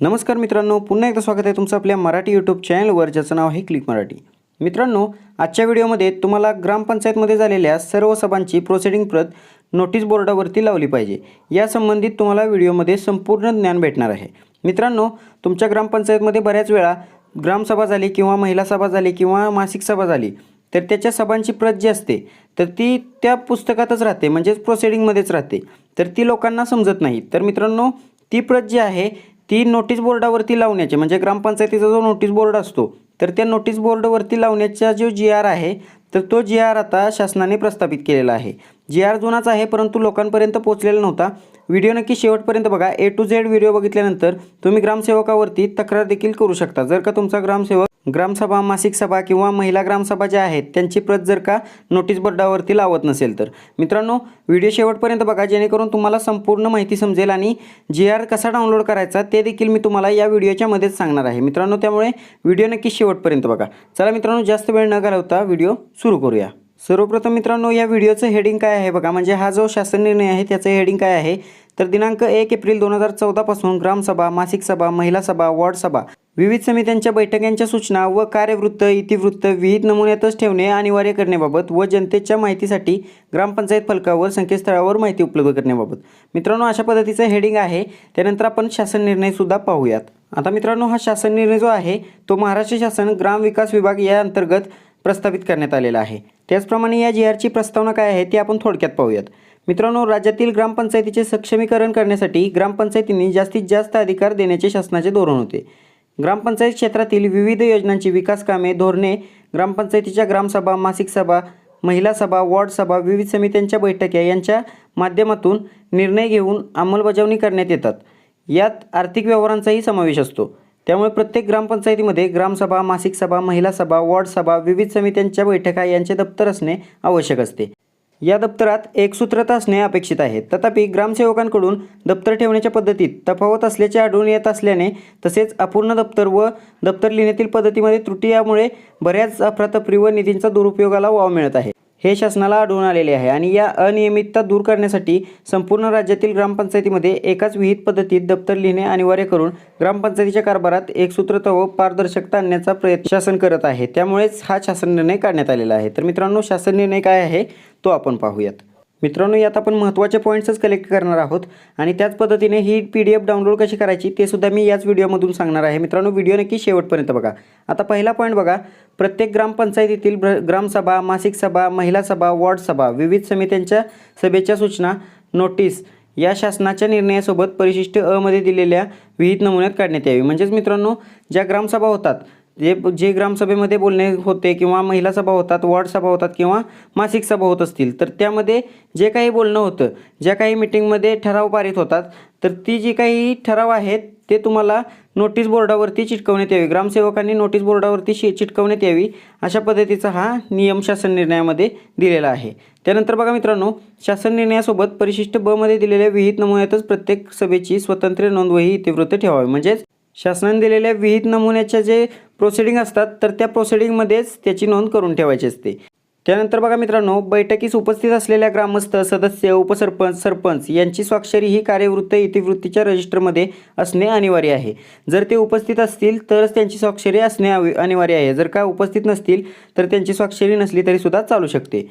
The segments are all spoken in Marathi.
नमस्कार मित्रांनो पुन्हा एकदा स्वागत आहे तुमचं आपल्या मराठी यूट्यूब चॅनलवर ज्याचं नाव आहे क्लिक मराठी. मित्रांनो आजच्या व्हिडिओमध्ये तुम्हाला ग्रामपंचायतमध्ये झालेल्या सर्व सभांची प्रोसिडिंग प्रत नोटीस बोर्डावरती लावली पाहिजे. या संबंधित तुम्हाला व्हिडिओमध्ये संपूर्ण ज्ञान भेटणार आहे. मित्रांनो तुमच्या ग्रामपंचायतमध्ये बऱ्याच वेळा ग्रामसभा झाली किंवा महिला सभा झाली किंवा मासिक सभा झाली तर त्याच्या सभांची प्रत जी असते तर ती त्या पुस्तकातच राहते म्हणजेच प्रोसिडिंगमध्येच राहते. तर ती लोकांना समजत नाही. तर मित्रांनो ती प्रत जी आहे ती नोटीस बोर्डावरती लावण्याची म्हणजे ग्रामपंचायतीचा जो नोटीस बोर्ड असतो तर त्या नोटीस बोर्डवरती लावण्याचा जो जी आर आहे तर तो जी आर आता शासनाने प्रस्थापित केलेला आहे. जी आर जुनाच आहे परंतु लोकांपर्यंत पोहोचलेला नव्हता. व्हिडिओ नक्की शेवटपर्यंत बघा. ए टू झेड व्हिडिओ बघितल्यानंतर तुम्ही ग्रामसेवकावरती तक्रार देखील करू शकता. जर का तुमचा ग्रामसेवक ग्रामसभा मासिक सभा किंवा महिला ग्रामसभा ज्या आहेत त्यांची प्रत जर का नोटीस बोर्डावरती लावत नसेल तर. मित्रांनो व्हिडिओ शेवटपर्यंत बघा जेणेकरून तुम्हाला संपूर्ण माहिती समजेल आणि जी आर कसा डाउनलोड करायचा ते देखील मी तुम्हाला या व्हिडिओच्या मध्येच सांगणार आहे. मित्रांनो त्यामुळे व्हिडिओ नक्की शेवटपर्यंत बघा. चला मित्रांनो जास्त वेळ न घालवता व्हिडिओ सुरू करूया. सर्वप्रथम मित्रांनो या व्हिडिओचं हेडिंग काय आहे बघा? म्हणजे हा जो शासन निर्णय आहे त्याचं हेडिंग काय आहे? तर दिनांक एक एप्रिल दोन हजार चौदापासून ग्रामसभा मासिक सभा महिला सभा वॉर्ड सभा विविध समित्यांच्या बैठकांच्या सूचना व कार्यवृत्त इतिवृत्त विहित नमुन्यातच ठेवणे अनिवार्य करण्याबाबत व जनतेच्या माहितीसाठी ग्रामपंचायत फलकावर संकेतस्थळावर माहिती उपलब्ध करण्याबाबत. मित्रांनो अशा पद्धतीचं हेडिंग आहे. त्यानंतर आपण शासन निर्णयसुद्धा पाहूयात. आता मित्रांनो हा शासन निर्णय जो आहे तो महाराष्ट्र शासन ग्राम विकास विभाग या अंतर्गत प्रस्थापित करण्यात आलेला आहे. त्याचप्रमाणे या जी आरची प्रस्तावना काय आहे ती आपण थोडक्यात पाहूयात. मित्रांनो राज्यातील ग्रामपंचायतीचे सक्षमीकरण करण्यासाठी ग्रामपंचायतींनी जास्तीत जास्त अधिकार देण्याचे शासनाचे धोरण होते. ग्रामपंचायत क्षेत्रातील विविध योजनांची विकास कामे धोरणे ग्रामपंचायतीच्या ग्रामसभा मासिक सभा महिला सभा वॉर्ड सभा विविध समित्यांच्या बैठक्या यांच्या माध्यमातून निर्णय घेऊन अंमलबजावणी करण्यात येतात. यात आर्थिक व्यवहारांचाही समावेश असतो. त्यामुळे प्रत्येक ग्रामपंचायतीमध्ये ग्रामसभा मासिक सभा महिला सभा वॉर्ड सभा विविध समित्यांच्या बैठका यांचे दप्तर असणे आवश्यक असते. या दप्तरात एकसूत्रता असणे अपेक्षित आहे. तथापि ग्रामसेवकांकडून दप्तर ठेवण्याच्या पद्धतीत तफावत असल्याचे आढळून येत असल्याने तसेच अपूर्ण दप्तर व दप्तर लिहिण्यातील पद्धतीमध्ये त्रुटी यामुळे बऱ्याच अफरातफरी व निधींचा दुरुपयोगाला वाव मिळत आहे. हे शासनाला आढळून आलेले आहे आणि या अनियमितता दूर करण्यासाठी संपूर्ण राज्यातील ग्रामपंचायतीमध्ये एकाच विहित पद्धतीत दप्तर लिहिणे अनिवार्य करून ग्रामपंचायतीच्या कारभारात एकसूत्रता व पारदर्शकता आणण्याचा प्रयत्न शासन करत आहे. त्यामुळेच हा शासन निर्णय काढण्यात आलेला आहे. तर मित्रांनो शासन निर्णय काय आहे तो आपण पाहूयात. मित्रांनो यात आपण महत्त्वाचे पॉईंट्सच कलेक्ट करणार आहोत आणि त्याच पद्धतीने ही पी डी एफ डाउनलोड कशी करायची ते सुद्धा मी याच व्हिडिओमधून सांगणार आहे. मित्रांनो व्हिडिओ नक्की शेवटपर्यंत बघा. आता पहिला पॉईंट बघा. प्रत्येक ग्रामपंचायतीतील ब्र ग्रामसभा मासिक सभा महिला सभा वॉर्ड सभा विविध समित्यांच्या सभेच्या सूचना नोटीस या शासनाच्या निर्णयासोबत परिशिष्ट अ मध्ये दिलेल्या विहित नमुन्यात काढण्यात यावी. म्हणजेच मित्रांनो ज्या ग्रामसभा होतात जे जे ग्रामसभेमध्ये बोलणे होते किंवा महिला सभा होतात वॉर्ड सभा होतात किंवा मासिक सभा होत असतील तर त्यामध्ये जे काही बोलणं होतं ज्या काही मिटिंगमध्ये ठराव पारित होतात तर ती जी काही ठराव आहेत ते तुम्हाला नोटीस बोर्डावरती चिटकवण्यात यावी. ग्रामसेवकांनी नोटीस बोर्डावरती शि चिटकवण्यात यावी अशा पद्धतीचा हा नियम शासन निर्णयामध्ये दिलेला आहे. त्यानंतर बघा मित्रांनो शासन निर्णयासोबत परिशिष्ट ब मध्ये दिलेल्या विहित नमुन्यातच प्रत्येक सभेची स्वतंत्र नोंदवही इतिवृत्त ठेवावी. म्हणजेच शासनाने दिलेल्या विहित नमुन्याच्या जे प्रोसिडिंग असतात तर त्या प्रोसिडिंगमध्येच त्याची नोंद करून ठेवायची असते. त्यानंतर बघा मित्रांनो बैठकीस उपस्थित असलेल्या ग्रामस्थ सदस्य उपसरपंच सरपंच यांची स्वाक्षरी ही कार्यवृत्त इतिवृत्तीच्या रजिस्टरमध्ये असणे अनिवार्य आहे. जर ते उपस्थित असतील तरच त्यांची स्वाक्षरी असणे अनिवार्य आहे. जर का उपस्थित नसतील तर त्यांची स्वाक्षरी नसली तरी सुद्धा चालू शकते.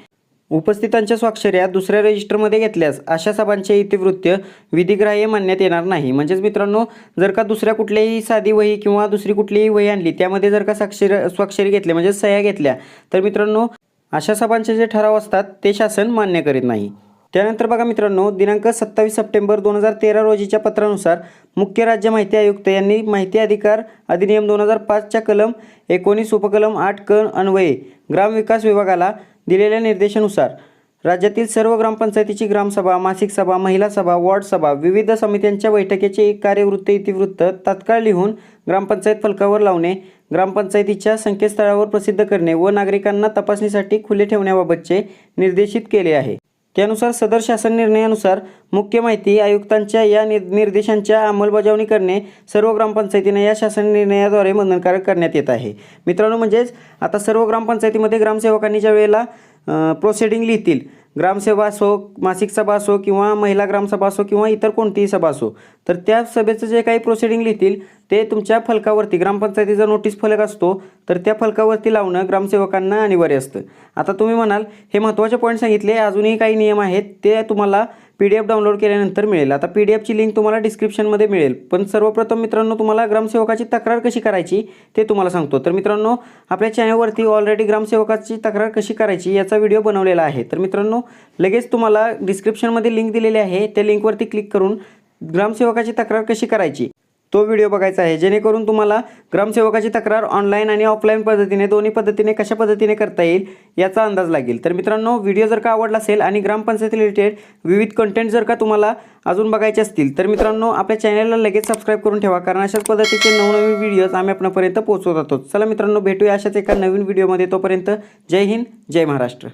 उपस्थितांच्या स्वाक्षऱ्या दुसऱ्या रजिस्टरमध्ये घेतल्यास अशा सभांचे इतिवृत्त विधिग्राह्य मानण्यात येणार नाही. म्हणजेच मित्रांनो जर का दुसऱ्या कुठल्याही साधी वही किंवा दुसरी कुठलीही वही आणली त्यामध्ये जर का साक्षर स्वाक्षरी घेतल्या म्हणजे सह्या घेतल्या तर मित्रांनो अशा सभांचे जे ठराव असतात ते शासन मान्य करीत नाही. त्यानंतर बघा मित्रांनो दिनांक सत्तावीस सप्टेंबर दोन हजार तेरा रोजीच्या पत्रानुसार मुख्य राज्य माहिती आयुक्त यांनी माहिती अधिकार अधिनियम दोन हजार पाचच्या कलम एकोणीस उपकलम आठ क अन्वये ग्रामविकास विभागाला दिलेल्या निर्देशानुसार राज्यातील सर्व ग्रामपंचायतीची ग्रामसभा मासिक सभा महिला सभा वॉर्ड सभा विविध समित्यांच्या बैठकीचे एक कार्यवृत्त इतिवृत्त तात्काळ लिहून ग्रामपंचायत फलकावर लावणे ग्रामपंचायतीच्या संकेतस्थळावर प्रसिद्ध करणे व नागरिकांना तपासणीसाठी खुले ठेवण्याबाबतचे निर्देशित केले आहे. त्यानुसार सदर शासन निर्णयानुसार मुख्य माहिती आयुक्तांच्या या निर्देशांच्या अंमलबजावणी करणे सर्व ग्रामपंचायतींना या शासन निर्णयाद्वारे बंधनकारक करण्यात येत आहे. मित्रांनो म्हणजेच आता सर्व ग्रामपंचायतीमध्ये ग्रामसेवकांनी ज्या वेळेला प्रोसिडिंग लिहितील ग्रामसेवा असो मासिक सभा असो किंवा महिला ग्रामसभा असो किंवा इतर कोणतीही सभा असो तर त्या सभेचं जे काही प्रोसिडिंग लिहितील ते तुमच्या फलकावरती ग्रामपंचायतीचा नोटीस फलक असतो तर त्या फलकावरती लावणं ग्रामसेवकांना अनिवार्य असतं. आता तुम्ही म्हणाल हे महत्त्वाचे पॉईंट सांगितले अजूनही काही नियम आहेत ते तुम्हाला पी डी एफ डाउनलोड केल्यानंतर मिळेल. आता पी डी एफची लिंक तुम्हाला डिस्क्रिप्शनमध्ये मिळेल. पण सर्वप्रथम मित्रांनो तुम्हाला ग्रामसेवकाची तक्रार कशी करायची ते तुम्हाला सांगतो. तर मित्रांनो आपल्या चॅनलवरती ऑलरेडी ग्रामसेवकाची तक्रार कशी करायची याचा व्हिडिओ बनवलेला आहे. तर मित्रांनो लगेच तुम्हाला डिस्क्रिप्शनमध्ये लिंक दिलेली आहे. त्या लिंकवरती क्लिक करून ग्रामसेवकाची तक्रार कशी करायची तो व्हिडिओ बघायचा आहे. जेणेकरून तुम्हाला ग्रामसेवकाची तक्रार ऑनलाईन आणि ऑफलाईन पद्धतीने दोन्ही पद्धतीने कशा पद्धतीने करता येईल याचा अंदाज लागेल. तर मित्रांनो व्हिडिओ जर का आवडला असेल आणि ग्रामपंचायत रिलेटेड विविध कंटेंट जर का तुम्हाला अजून बघायचे असतील तर मित्रांनो आपल्या चॅनलला लगेच सबस्क्राईब करून ठेवा कारण अशाच पद्धतीचे नवनवीन व्हिडिओज आम्ही आपणापर्यंत पोहोचवत आहोत चला मित्रांनो भेटूया अशाच एका नवीन व्हिडिओमध्ये तोपर्यंत जय हिंद जय महाराष्ट्र.